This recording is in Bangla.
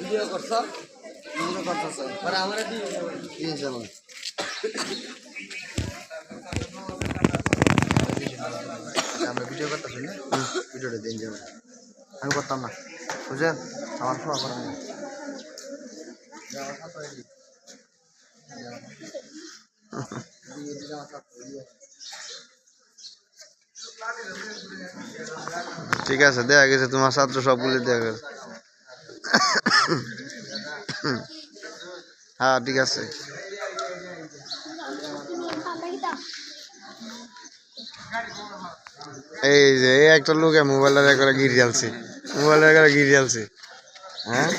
ভিডিও করছ? ভিডিও করতেছ পরে আমরা দিয়ে ভিডিও করতেছি না? ভিডিওটা দিন যাব আমি করতাম না। বুঝলেন? আমার শোয়া করেন না ঠিক আছে দেখা গেছে। তোমার ছাত্র সবগুলি দেখা গেছে। হ্যাঁ ঠিক আছে। এই যে এই একটা লোকে মোবাইলের করে গিরি জ্বালছে। মোবাইলের একবার গিরি জ্বালছে। হ্যাঁ?